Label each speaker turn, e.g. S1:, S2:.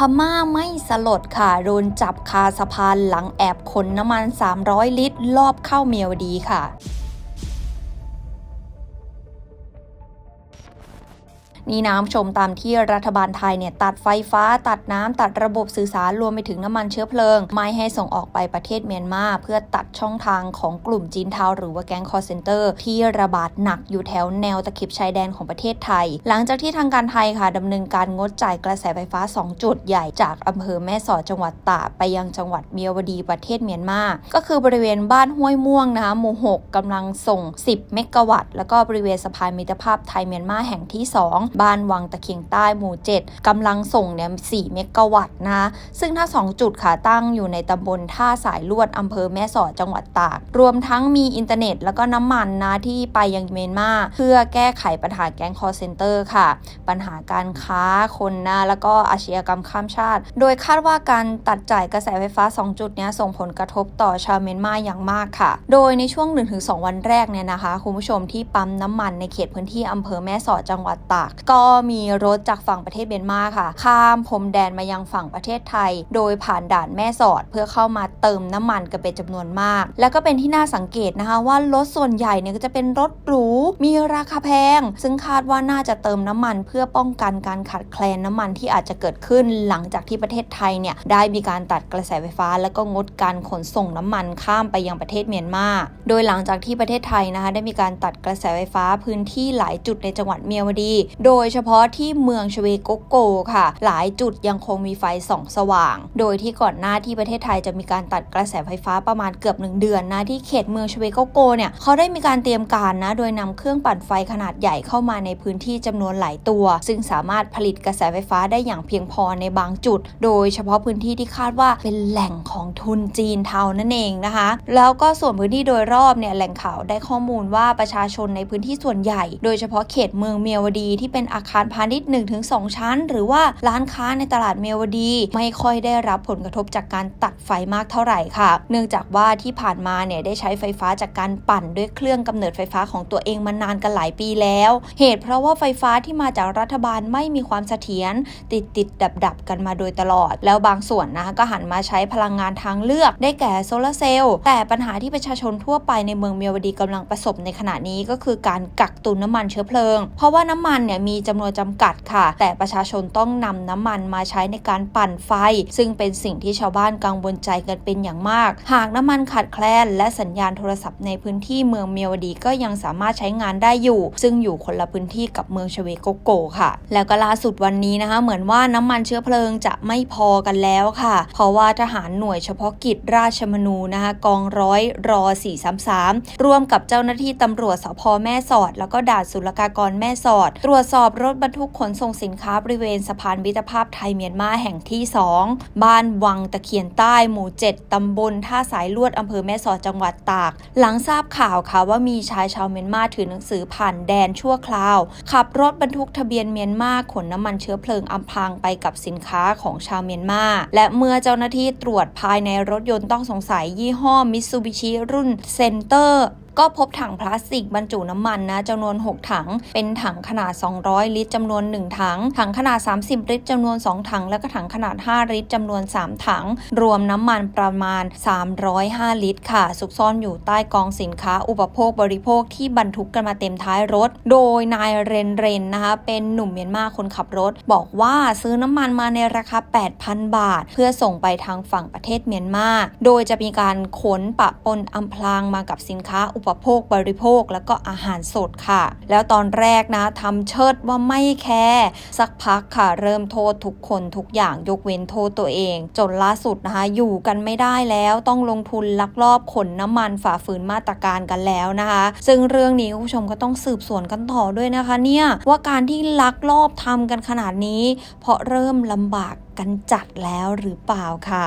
S1: พม่าไม่สลดค่ะ โดนจับคาสะพานหลังแอบขนน้ำมัน 300 ลิตรลอบเข้าเมียวดีค่ะ นี่น้ำชมตามที่รัฐบาลไทยเนี่ยตัดไฟฟ้า ตัดน้ำตัดระบบสื่อสารรวมไปถึงน้ำมันเชื้อเพลิง ไม่ให้ส่งออกไปประเทศเมียนมาเพื่อตัดช่องทางของกลุ่มจีนเทาหรือว่าแก๊งคอร์เซนเตอร์ ที่ระบาดหนักอยู่แถวแนวตะเข็บชายแดนของประเทศไทย หลังจากที่ทางการไทยค่ะดำเนินการงดจ่ายกระแสไฟฟ้า 2 จุดใหญ่จากอำเภอแม่สอดจังหวัดตากไปยังจังหวัดเมียวดีประเทศเมียนมาก็คือบริเวณบ้านห้วยม่วงนะคะหมู่ 6กำลังส่ง 10 เมกะวัตต์แล้วก็บริเวณสะพานมิตรภาพไทยเมียนมาแห่งที่ 2บ้านวังตะเคียงใต้หมู่ 7กำลังส่งเนี่ย4เมกะวัตต์นะซึ่งถ้า 2 จุดค่ะตั้งอยู่ในตำบลท่าสายลวดอำเภอแม่สอดจังหวัดตาก รวมทั้งมีอินเทอร์เน็ตแล้วก็น้ำมันนะที่ไปยังเมียนมาเพื่อแก้ไขปัญหาแก๊งคอร์เซนเตอร์ค่ะ ปัญหาการค้าคนนะแล้วก็อาชญากรรมข้ามชาติ โดยคาดว่าการตัดจ่ายกระแสไฟฟ้า 2 จุดเนี้ยส่งผลกระทบต่อชาวเมียนมาอย่างมากค่ะ โดยในช่วง 1-2 วันแรกเนี่ยนะคะ คุณผู้ชมที่ปั๊มน้ำมันในเขตพื้นที่อำเภอแม่สอดจังหวัดตากก็มีรถจากฝั่งประเทศเมียนมาค่ะ ข้ามพรมแดนมายังฝั่งประเทศไทย โดยผ่านด่านแม่สอดเพื่อเข้ามาเติมน้ำมันกันเป็นจำนวนมาก แล้วก็เป็นที่น่าสังเกตนะคะว่ารถส่วนใหญ่เนี่ยก็จะเป็นรถหรู มีราคาแพง ซึ่งคาดว่าน่าจะเติมน้ำมันเพื่อป้องกันการขาดแคลนน้ำมันที่อาจจะเกิดขึ้นหลังจากที่ประเทศไทยเนี่ยได้มีการตัดกระแสไฟฟ้า แล้วก็งดการขนส่งน้ำมันข้ามไปยังประเทศเมียนมา โดยหลังจากที่ประเทศไทยนะคะได้มีการตัดกระแสไฟฟ้าพื้นที่หลายจุดในจังหวัดเมียวดี โดยเฉพาะที่เมืองชเวโกโกค่ะ หลายจุดยังคงมีไฟส่องสว่าง โดยที่ก่อนหน้าที่ประเทศไทยจะมีการตัดกระแสไฟฟ้าประมาณเกือบหนึ่งเดือนนะที่เขตเมืองชเวโกโกเนี่ยเขาได้มีการเตรียมการนะโดยนำเครื่องปั่นไฟขนาดใหญ่เข้ามาในพื้นที่จำนวนหลายตัว ซึ่งสามารถผลิตกระแสไฟฟ้าได้อย่างเพียงพอในบางจุด โดยเฉพาะพื้นที่ที่คาดว่าเป็นแหล่งของทุนจีนเทานั่นเองนะคะ แล้วก็ส่วนพื้นที่โดยรอบเนี่ยแหล่งข่าวได้ข้อมูลว่าประชาชนในพื้นที่ส่วนใหญ่ โดยเฉพาะเขตเมืองเมียวดีที่เป็นอาคารพาณิชย์ 1-2 ชั้น หรือว่าร้านค้าในตลาดเมียวดี ไม่ค่อยได้รับผลกระทบจากการตัดไฟมากเท่าไหร่ค่ะ เนื่องจากว่าที่ผ่านมาเนี่ยได้ใช้ไฟฟ้าจากการปั่นด้วยเครื่องกำเนิดไฟฟ้าของตัวเองมานานกันหลายปีแล้ว เหตุเพราะว่าไฟฟ้าที่มาจากรัฐบาลไม่มีความเสถียรติดติดดับดับกันมาโดยตลอด แล้วบางส่วนนะคะก็หันมาใช้พลังงานทางเลือก ได้แก่โซลาร์เซลล์แต่ปัญหาที่ประชาชนทั่วไปในเมืองเมียวดีกำลังประสบในขณะนี้ก็คือการกักตุนน้ำมันเชื้อเพลิง เพราะว่าน้ำมันเนี่ยมีจำนวนจำกัดค่ะ แต่ประชาชนต้องนำน้ำมันมาใช้ในการปั่นไฟ ซึ่งเป็นสิ่งที่ชาวบ้านกังวลใจกันเป็นอย่างมาก หากน้ำมันขาดแคลน และสัญญาณโทรศัพท์ในพื้นที่เมืองเมียวดีก็ยังสามารถใช้งานได้อยู่ ซึ่งอยู่คนละพื้นที่กับเมืองชเวโกโกค่ะ แล้วก็ล่าสุดวันนี้นะคะ เหมือนว่าน้ำมันเชื้อเพลิงจะไม่พอกันแล้วค่ะ เพราะว่าทหารหน่วยเฉพาะกิจราชมนูนะคะกองร้อยรอ 433 ร่วมกับเจ้าหน้าที่ตำรวจสพแม่สอด แล้วก็ด่านศุลกากรแม่สอด ตรวจสอบรถบรรทุกขนส่งสินค้าบริเวณสะพานมิตรภาพไทยเมียนมาแห่งที่ 2 บ้านวังตะเคียนใต้หมู่ 7 ตำบลท่าสายลวดอำเภอแม่สอดจังหวัดตาก หลังทราบข่าวค่ะว่ามีชายชาวเมียนมาถือหนังสือผ่านแดนชั่วคราว ขับรถบรรทุกทะเบียนเมียนมาขนน้ำมันเชื้อเพลิงอำพรางไปกับสินค้าของชาวเมียนมา และเมื่อเจ้าหน้าที่ตรวจภายในรถยนต์ต้องสงสัยยี่ห้อมิตซูบิชิรุ่นเซนเตอร์ ก็พบถังพลาสติกบรรจุน้ำมันนะจำนวน 6 ถัง เป็นถังขนาด 200 ลิตรจำนวน 1 ถัง ถังขนาด 30 ลิตรจำนวน 2 ถัง และก็ถังขนาด 5 ลิตรจำนวน 3 ถัง รวมน้ำมันประมาณ 305 ลิตรค่ะ ซุกซ่อนอยู่ใต้กองสินค้า อุปโภคบริโภคที่บรรทุกกันมาเต็มท้ายรถ โดยนายเรนเรนนะคะ เป็นหนุ่มเมียนมาคนขับรถ บอกว่าซื้อน้ำมันมาในราคา 8,000 บาท เพื่อส่งไปทางฝั่งประเทศเมียนมา โดยจะมีการขนปะปนอำพรางมากับสินค้าอุปปโภคบริโภค แล้วก็อาหารสดค่ะ แล้วตอนแรกนะทำเชิดว่าไม่แคร์สักพักค่ะ เริ่มโทษทุกคนทุกอย่างยกเว้นโทษตัวเอง จนล่าสุดนะคะ อยู่กันไม่ได้แล้วต้องลงทุนลักลอบขนน้ำมันฝ่าฝืนมาตรการกันแล้วนะคะ ซึ่งเรื่องนี้คุณผู้ชมก็ต้องสืบสวนกันต่อด้วยนะคะ เนี่ยว่าการที่ลักลอบทำกันขนาดนี้ เพราะเริ่มลำบากกันจัดแล้วหรือเปล่าค่ะ